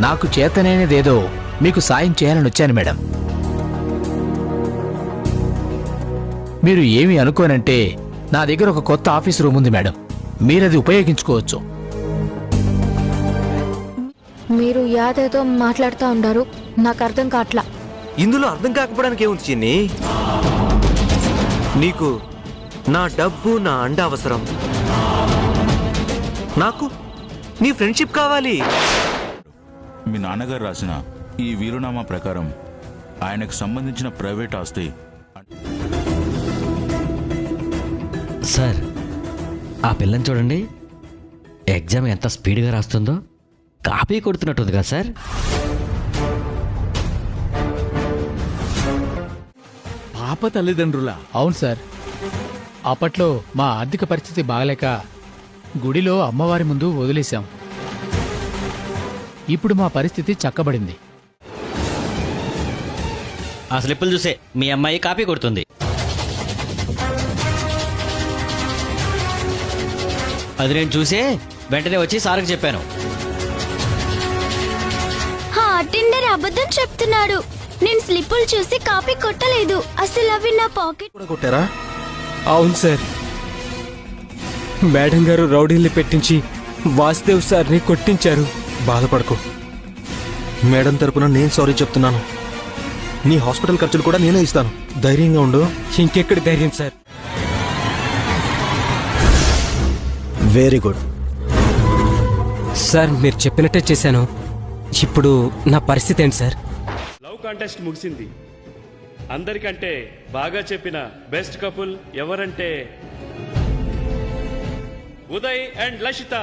నాకు చేతనైనదేదో మీకు సాయం చేయాలని వచ్చాను మేడం. మీరు ఏమి అనుకోనంటే నా దగ్గర ఒక కొత్త ఆఫీస్ రూమ్ ఉంది మేడం. మీరది ఉపయోగించుకోవచ్చు. మీరు యాదేదో మాట్లాడుతూ ఉండారు నాకు అర్థం కావట్లా. ఇందులో అర్థం కాకపోవడానికి ఏముంది చిన్ని? నీకు నా డబ్బు నా అండ అవసరం. నాకు నీ ఫ్రెండ్షిప్ కావాలి. మీ నాన్నగారు రాసిన ఈ వీలునామా ప్రకారం ఆయనకు సంబంధించిన ప్రైవేట్ ఆస్తి సార్ ఆ పిల్లని చూడండి. ఎగ్జామ్ ఎంత స్పీడ్గా రాస్తుందో కాపీ కొడుతున్నట్టుంది కదా సార్. పాప తల్లిదండ్రుల? అవును సార్. అప్పట్లో మా ఆర్థిక పరిస్థితి బాగలేక గుడిలో అమ్మవారి ముందు వదిలేశాం. ఇప్పుడు మా పరిస్థితి చక్కబడింది. ఆ స్లిప్పులు చూసే మీ అమ్మాయి కాపీ కొడుతుంది. అది నేను చూసే వెంటనే వచ్చి సార్కి చెప్పాను. ఆ అటెండర్ అబద్ధం చెప్తున్నాడు. నేను స్లిప్పులు చూసి కాపీ కొట్టలేదు. అసలు అవి నా పాకెట్ కూడా కొట్టారా? అవును సార్. మేడం గారు రౌడీల్ని పెట్టించి వాసుదేవ్ సార్ని కొట్టించారు. బాధపడకు. మేడం తరపున నేను సారీ చెప్తున్నాను. నీ హాస్పిటల్ ఖర్చులు కూడా నేనే ఇస్తాను. ధైర్యంగా ఉండు. ఇంకెక్కడ ధైర్యం సార్? వెరీ గుడ్ సార్ మీరు చెప్పినట్టే చేశాను. ఇప్పుడు నా పరిస్థితి ఏంటి సార్? లవ్ కాంటెస్ట్ ముగిసింది. అందరికంటే బాగా చెప్పిన బెస్ట్ కపుల్ ఎవరంటే Uday and Lashitha.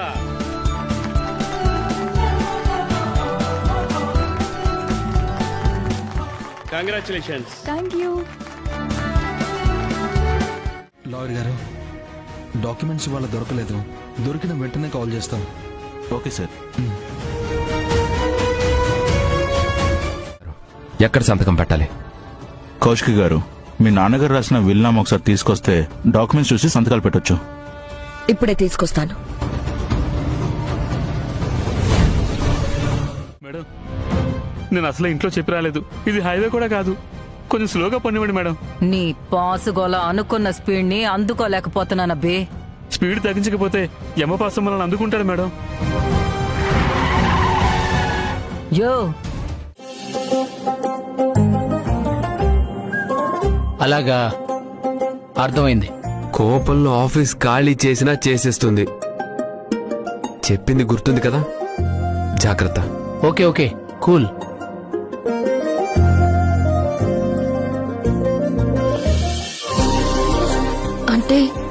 Congratulations thank you lawyer గారు డాక్యుమెంట్స్ ఇవాళ దొరకలేదు. దొరికిన వెంటనే కాల్ చేస్తాం. Okay sir. ఎక్కడ సంతకం పెట్టాలి? కౌశిక్ గారు మీ నాన్నగారు రాసిన వీలునామా ఒకసారి తీసుకొస్తే డాక్యుమెంట్స్ చూసి సంతకాలు పెట్టొచ్చు. ఇప్పుడే తీసుకొస్తాను. మేడం నేను అసలు ఇంట్లో చెప్పి రాలేదు. ఇది హైవే కూడా కాదు. కొంచెం స్లోగా పనివ్వండి మేడం. నీ పాసుగోల అనుకున్న స్పీడ్ని అందుకోలేకపోతున్నానబ్బే స్పీడ్ తగ్గించకపోతే యమపాసం మనల్ని అందుకుంటాడు మేడం. యో. అలాగా అర్థమైంది. కోపంలో ఆఫీస్ ఖాళీ చేసినా చేసేస్తుంది. చెప్పింది గుర్తుంది కదా? జాగ్రత్త. Okay okay. కూల్. சொல்லிட்டு